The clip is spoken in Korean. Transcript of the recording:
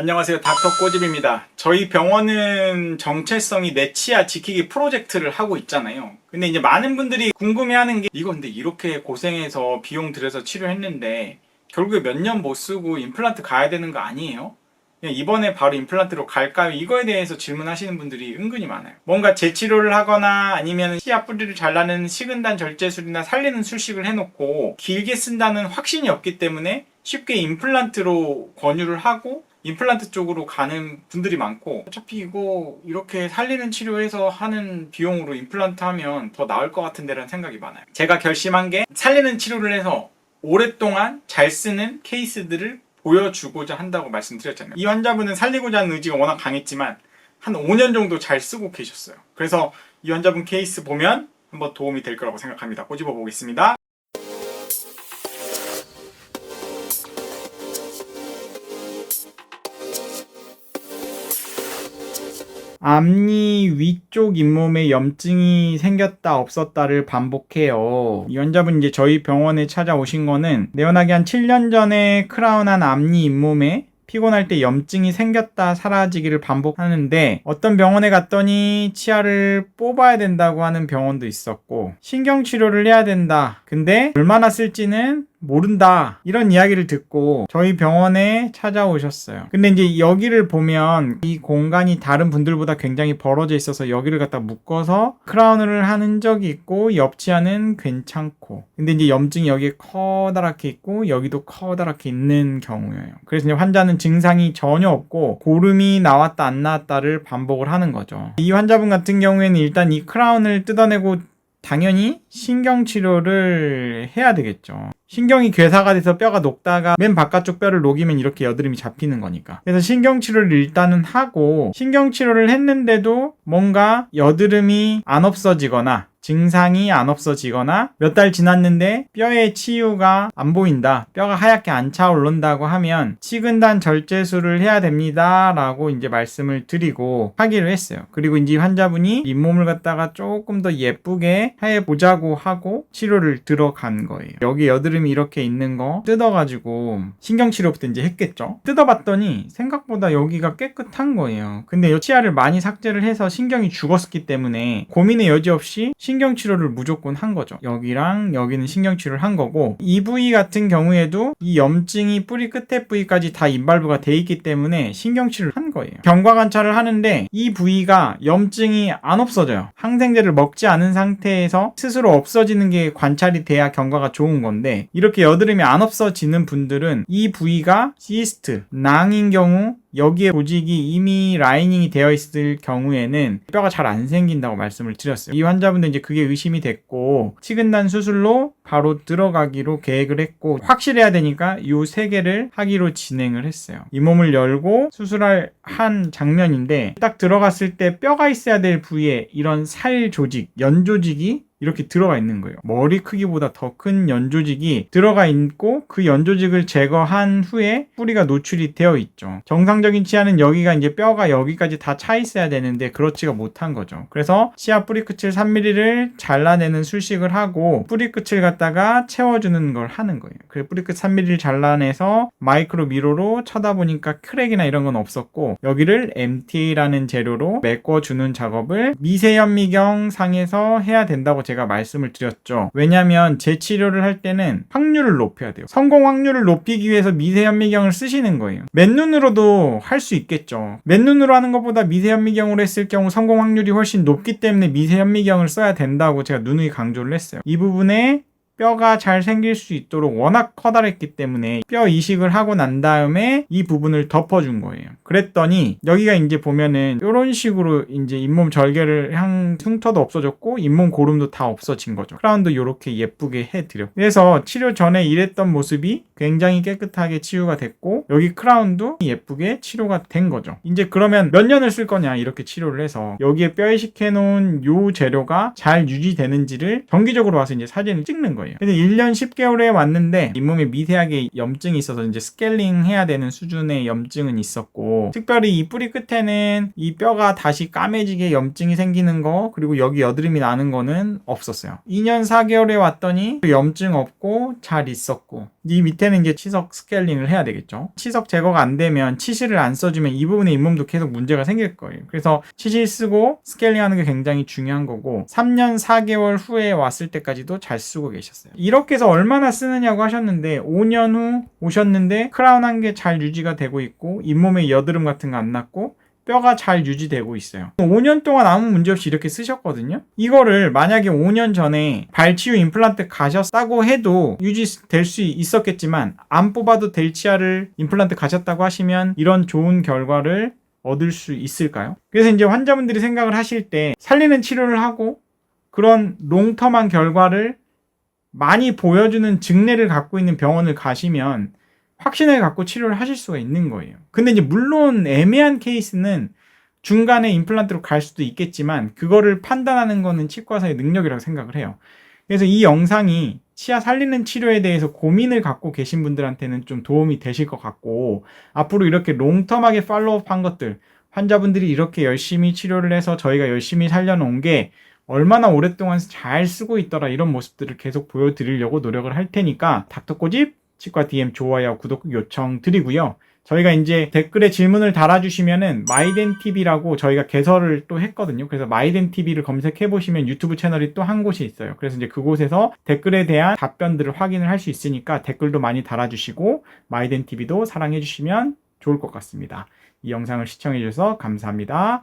안녕하세요. 닥터 꼬집입니다. 저희 병원은 정체성이 내 치아 지키기 프로젝트를 하고 있잖아요. 근데 이제 많은 분들이 궁금해하는 게 이거 근데 이렇게 고생해서 비용 들여서 치료했는데 결국에 몇 년 못 쓰고 임플란트 가야 되는 거 아니에요? 이번에 바로 임플란트로 갈까요? 이거에 대해서 질문하시는 분들이 은근히 많아요. 뭔가 재치료를 하거나 아니면 치아 뿌리를 잘라는 식은단 절제술이나 살리는 술식을 해놓고 길게 쓴다는 확신이 없기 때문에 쉽게 임플란트로 권유를 하고 임플란트 쪽으로 가는 분들이 많고 어차피 이거 이렇게 살리는 치료해서 하는 비용으로 임플란트 하면 더 나을 것 같은데라는 생각이 많아요. 제가 결심한 게 살리는 치료를 해서 오랫동안 잘 쓰는 케이스들을 보여주고자 한다고 말씀드렸잖아요. 이 환자분은 살리고자 하는 의지가 워낙 강했지만 한 5년 정도 잘 쓰고 계셨어요. 그래서 이 환자분 케이스 보면 한번 도움이 될 거라고 생각합니다. 꼬집어 보겠습니다. 앞니 위쪽 잇몸에 염증이 생겼다 없었다를 반복해요. 이 환자분 이제 저희 병원에 찾아오신 거는 내원하기 한 7년 전에 크라운한 앞니 잇몸에 피곤할 때 염증이 생겼다 사라지기를 반복하는데 어떤 병원에 갔더니 치아를 뽑아야 된다고 하는 병원도 있었고 신경치료를 해야 된다. 근데 얼마나 쓸지는 모른다. 이런 이야기를 듣고 저희 병원에 찾아오셨어요. 근데 이제 여기를 보면 이 공간이 다른 분들보다 굉장히 벌어져 있어서 여기를 갖다 묶어서 크라운을 하는 적이 있고 옆 치아는 괜찮고. 근데 이제 염증이 여기에 커다랗게 있고 여기도 커다랗게 있는 경우예요. 그래서 이제 환자는 증상이 전혀 없고 고름이 나왔다 안 나왔다를 반복을 하는 거죠. 이 환자분 같은 경우에는 일단 이 크라운을 뜯어내고 당연히 신경치료를 해야 되겠죠. 신경이 괴사가 돼서 뼈가 녹다가 맨 바깥쪽 뼈를 녹이면 이렇게 여드름이 잡히는 거니까. 그래서 신경치료를 일단은 하고 신경치료를 했는데도 뭔가 여드름이 안 없어지거나 증상이 안 없어지거나 몇 달 지났는데 뼈의 치유가 안 보인다. 뼈가 하얗게 안 차오른다고 하면 치근단 절제술을 해야 됩니다. 라고 이제 말씀을 드리고 하기로 했어요. 그리고 이제 환자분이 잇몸을 갖다가 조금 더 예쁘게 해 보자고 하고 치료를 들어간 거예요. 여기 여드름이 이렇게 있는 거 뜯어가지고 신경치료부터 이제 했겠죠. 뜯어봤더니 생각보다 여기가 깨끗한 거예요. 근데 이 치아를 많이 삭제를 해서 신경이 죽었기 때문에 고민의 여지 없이 신경 치료를 무조건 한 거죠. 여기랑 여기는 신경 치료를 한 거고 이 부위 같은 경우에도 이 염증이 뿌리 끝에 부위까지 다 인발부가 돼 있기 때문에 신경 치료를 한 거예요. 경과 관찰을 하는데 이 부위가 염증이 안 없어져요. 항생제를 먹지 않은 상태에서 스스로 없어지는 게 관찰이 돼야 경과가 좋은 건데 이렇게 여드름이 안 없어지는 분들은 이 부위가 시스트, 낭인 경우 여기에 조직이 이미 라이닝이 되어 있을 경우에는 뼈가 잘 안 생긴다고 말씀을 드렸어요. 이 환자분들 이제 그게 의심이 됐고 치근단 수술로 바로 들어가기로 계획을 했고 확실해야 되니까 이 세 개를 하기로 진행을 했어요. 이 몸을 열고 수술할 한 장면인데 딱 들어갔을 때 뼈가 있어야 될 부위에 이런 살 조직, 연 조직이 이렇게 들어가 있는 거예요. 머리 크기보다 더 큰 연조직이 들어가 있고 그 연조직을 제거한 후에 뿌리가 노출이 되어 있죠. 정상적인 치아는 여기가 이제 뼈가 여기까지 다 차 있어야 되는데 그렇지가 못한 거죠. 그래서 치아 뿌리 끝을 3mm를 잘라내는 술식을 하고 뿌리 끝을 갖다가 채워주는 걸 하는 거예요. 그래서 뿌리 끝 3mm를 잘라내서 마이크로 미로로 쳐다보니까 크랙이나 이런 건 없었고 여기를 MTA라는 재료로 메꿔주는 작업을 미세현미경 상에서 해야 된다고 제가 말씀을 드렸죠. 왜냐하면 재치료를 할 때는 확률을 높여야 돼요. 성공 확률을 높이기 위해서 미세현미경을 쓰시는 거예요. 맨눈으로도 할 수 있겠죠. 맨눈으로 하는 것보다 미세현미경으로 했을 경우 성공 확률이 훨씬 높기 때문에 미세현미경을 써야 된다고 제가 누누이 강조를 했어요. 이 부분에 뼈가 잘 생길 수 있도록 워낙 커다랬기 때문에 뼈 이식을 하고 난 다음에 이 부분을 덮어준 거예요. 그랬더니 여기가 이제 보면은 이런 식으로 이제 잇몸 절개를 한 흉터도 없어졌고 잇몸 고름도 다 없어진 거죠. 크라운도 이렇게 예쁘게 해드려. 그래서 치료 전에 이랬던 모습이 굉장히 깨끗하게 치유가 됐고 여기 크라운도 예쁘게 치료가 된 거죠. 이제 그러면 몇 년을 쓸 거냐 이렇게 치료를 해서 여기에 뼈 이식해 놓은 요 재료가 잘 유지되는지를 정기적으로 와서 이제 사진을 찍는 거예요. 근데 1년 10개월에 왔는데 잇몸에 미세하게 염증이 있어서 이제 스케일링 해야 되는 수준의 염증은 있었고 특별히 이 뿌리 끝에는 이 뼈가 다시 까매지게 염증이 생기는 거 그리고 여기 여드름이 나는 거는 없었어요. 2년 4개월에 왔더니 염증 없고 잘 있었고 이 밑에는 이제 치석 스케일링을 해야 되겠죠. 치석 제거가 안 되면 치실을 안 써주면 이 부분의 잇몸도 계속 문제가 생길 거예요. 그래서 치실 쓰고 스케일링 하는 게 굉장히 중요한 거고 3년 4개월 후에 왔을 때까지도 잘 쓰고 계셨어요. 이렇게 해서 얼마나 쓰느냐고 하셨는데 5년 후 오셨는데 크라운 한게잘 유지가 되고 있고 잇몸에 여드름 같은 거 안 났고 뼈가 잘 유지되고 있어요. 5년 동안 아무 문제 없이 이렇게 쓰셨거든요. 이거를 만약에 5년 전에 발치유 임플란트 가셨다고 해도 유지될 수 있었겠지만 안 뽑아도 될 치아를 임플란트 가셨다고 하시면 이런 좋은 결과를 얻을 수 있을까요? 그래서 이제 환자분들이 생각을 하실 때 살리는 치료를 하고 그런 롱텀한 결과를 많이 보여주는 증례를 갖고 있는 병원을 가시면 확신을 갖고 치료를 하실 수가 있는 거예요. 근데 이제 물론 애매한 케이스는 중간에 임플란트로 갈 수도 있겠지만 그거를 판단하는 거는 치과사의 능력이라고 생각을 해요. 그래서 이 영상이 치아 살리는 치료에 대해서 고민을 갖고 계신 분들한테는 좀 도움이 되실 것 같고 앞으로 이렇게 롱텀하게 팔로우업 한 것들 환자분들이 이렇게 열심히 치료를 해서 저희가 열심히 살려놓은 게 얼마나 오랫동안 잘 쓰고 있더라 이런 모습들을 계속 보여드리려고 노력을 할 테니까 닥터꼬집 치과 DM 좋아요 구독 요청 드리고요. 저희가 이제 댓글에 질문을 달아주시면은 마이덴 TV라고 저희가 개설을 또 했거든요. 그래서 마이덴 TV를 검색해 보시면 유튜브 채널이 또 한 곳이 있어요. 그래서 이제 그곳에서 댓글에 대한 답변들을 확인을 할 수 있으니까 댓글도 많이 달아주시고 마이덴 TV도 사랑해 주시면 좋을 것 같습니다. 이 영상을 시청해 주셔서 감사합니다.